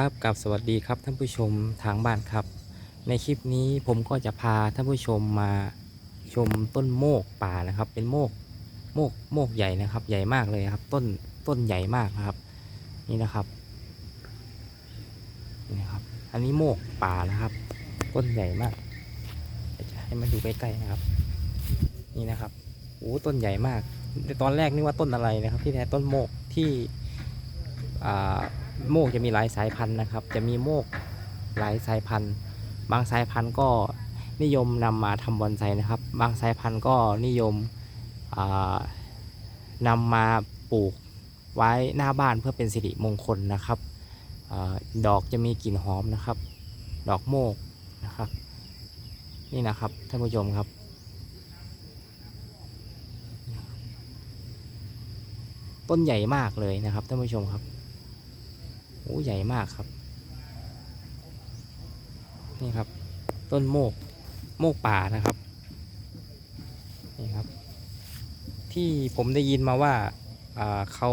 ครับกับสวัสดีครับท่านผู้ชมทางบ้านครับ ในคลิปนี้ผมก็จะพาท่านผู้ชมมาชมต้นโมกป่านะครับ เป็นโมกโมกโมกใหญ่นะครับ ใหญ่มากเลยครับ ต้นต้นใหญ่มากนะครับ นี่นะครับนี่นะครับ อันนี้โมกป่านะครับ ต้นใหญ่มากจะให้มาดูใกล้ๆนะครับ นี่นะครับโอ้ต้นใหญ่มากตอนแรกนึกว่าต้นอะไรนะครับ ที่แท้ต้นโมกที่อ่า โมกจะมีหลายสายพันธุ์นะครับ จะมีโมกหลายสายพันธุ์ บางสายพันธุ์ก็นิยมนำมาทำบอนไซนะครับ บางสายพันธุ์ก็นิยมอ่านำมาปลูกไว้หน้าบ้านเพื่อเป็นสิริมงคลนะครับอดอกจะมีกลิ่นหอมนะครับ ดอกโมกนะครับ นี่นะครับท่านผู้ชมครับต้นใหญ่มากเลยนะครับท่านผู้ชมครับ โอ้ใหญ่มากครับ นี่ครับ ต้นโมก โมกป่านะครับ นี่ครับ ที่ผมได้ยินมาว่าเขา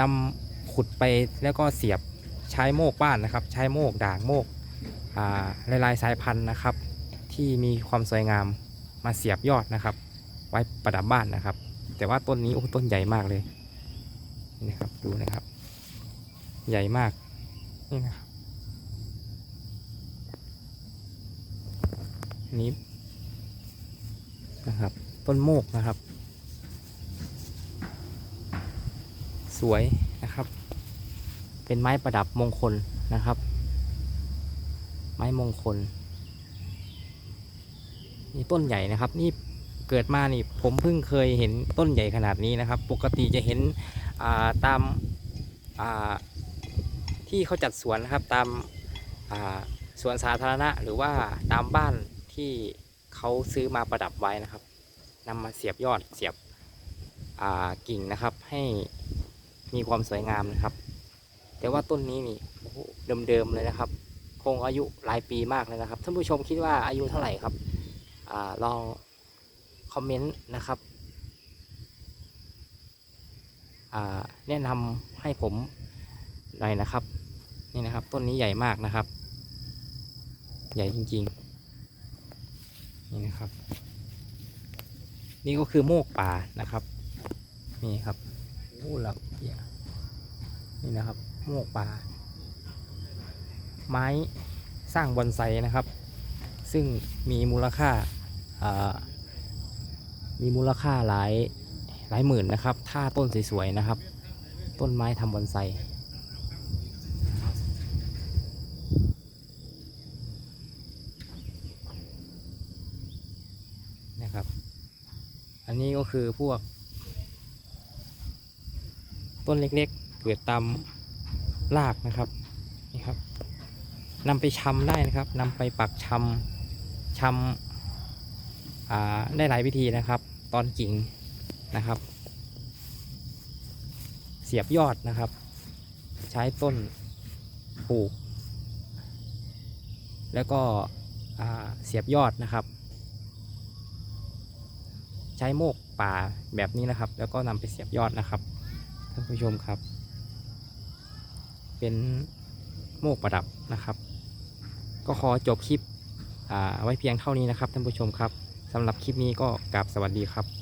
นำขุดไปแล้วก็เสียบใช้โมกบ้านนะครับ ใช้โมกด่างโมกอ่าหลายสายพันธุ์นะครับ ที่มีความสวยงามมาเสียบยอดนะครับ ไว้ประดับบ้านนะครับ แต่ว่าต้นนี้โอ้ต้นใหญ่มากเลย นี่ครับดูนะครับ ใหญ่มากนี่นะครับนี้นะครับ ต้นโมกนะครับ สวยนะครับ เป็นไม้ประดับมงคลนะครับ ไม้มงคลนี่ต้นใหญ่นะครับ นี่เกิดมานี่ผมเพิ่งเคยเห็นต้นใหญ่ขนาดนี้นะครับ ปกติจะเห็น ตามาที่เขาจัดสวนนะครับตามาสวนสาธารณะหรือว่าตามบ้านที่เขาซื้อมาประดับไว้นะครับนำมาเสียบยอดเสียบกิ่งนะครับ ให้มีความสวยงามนะครับ แต่ว่าต้นนี้นี่เดิมๆเลยนะครับ คงอายุหลายปีมากเลยนะครับท่านผู้ชมคิดว่าอายุเท่าไหร่ครับอลองคอมเมนต์นะครับ อ่า แนะนำให้ผมหน่อยนะครับ นี่นะครับ ต้นนี้ใหญ่มากนะครับ ใหญ่จริงๆ นี่นะครับ นี่ก็คือโมกป่านะครับ นี่ครับโอ้หลักเอียนี่นะครับ โมกป่า ไม้สร้างบอนไซนะครับ ซึ่งมีมูลค่ามีมูลค่าหลาย หลายหมื่นนะครับ ถ้าต้นสวยๆนะครับ ต้นไม้ทำบอนไซนะครับ อันนี้ก็คือพวก ต้นเล็กๆ เกิดตามรากนะครับนี่ครับนำไปชำได้นะครับนำไปปักชำชำอ่าได้หลายวิธีนะครับ ตอนกิ่ง นะครับ เสียบยอดนะครับ ใช้ต้นปลูก แล้วก็เสียบยอดนะครับ ใช้โมกป่าแบบนี้นะครับ แล้วก็นำไปเสียบยอดนะครับท่านผู้ชมครับ เป็นโมกประดับนะครับ ก็ขอจบคลิปไว้เพียงเท่านี้นะครับท่านผู้ชมครับสำหรับคลิปนี้ก็กราบสวัสดีครับ